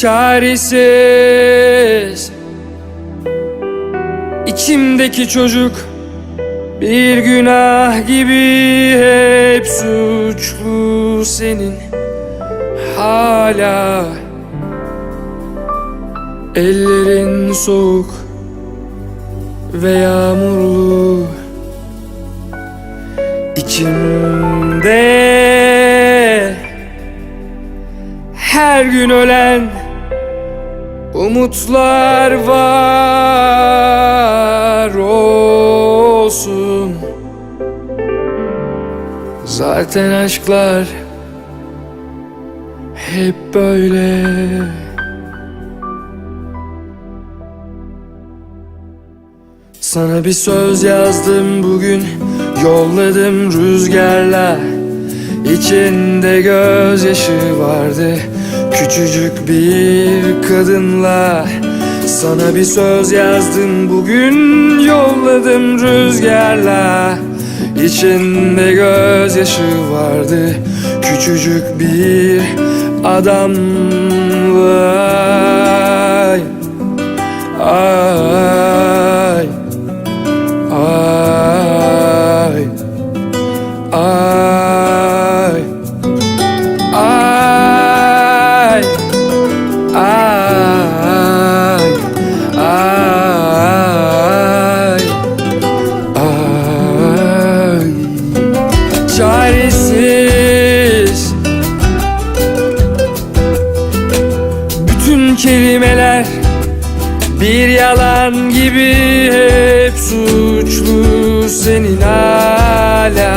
çaresiz. İçimdeki çocuk bir günah gibi hep suçlu senin. Hala Ellerin soğuk ve yağmurlu. İçimde her gün ölen umutlar var olsun. Zaten aşklar hep böyle. Sana bir söz yazdım bugün. Yolladım rüzgarla İçinde gözyaşı vardı Küçücük bir kadınla Sana bir söz yazdım. Bugün Yolladım rüzgarla. İçinde gözyaşı vardı. Küçücük bir adamla kelimeler. Bir yalan gibi hep suçlu senin hala.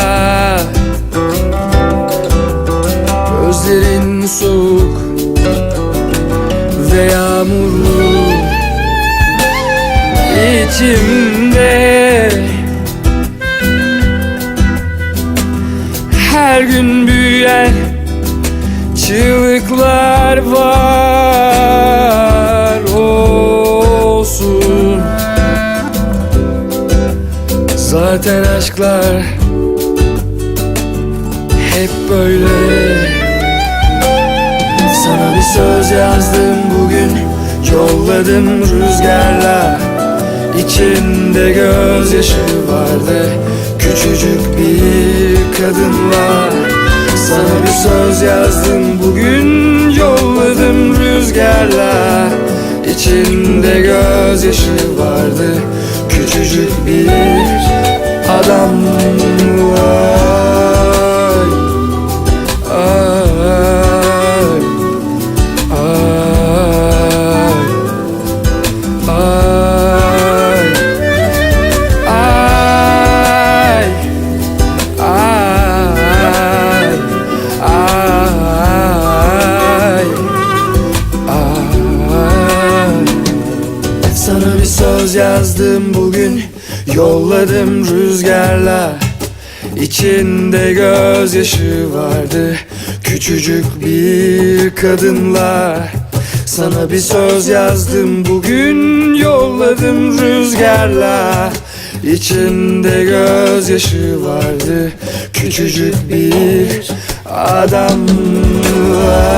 Gözlerin soğuk ve yağmurlu. İçimde Her gün büyüyen çığlıklar var Zaten aşklar hep böyle. Sana bir söz yazdım bugün. Yolladım rüzgarla İçinde gözyaşı vardı. Küçücük bir kadınla Sana bir söz yazdım bugün. Yolladım rüzgarla İçinde gözyaşı vardı. Küçücük bir adamla Ay, ay, ay, ay, ay, ay, ay. Sana bir söz yazdım bugün Yolladım rüzgarla İçinde gözyaşı vardı. Küçücük bir kadınla Sana bir söz yazdım. Bugün Yolladım rüzgarla İçinde gözyaşı vardı. Küçücük bir adamla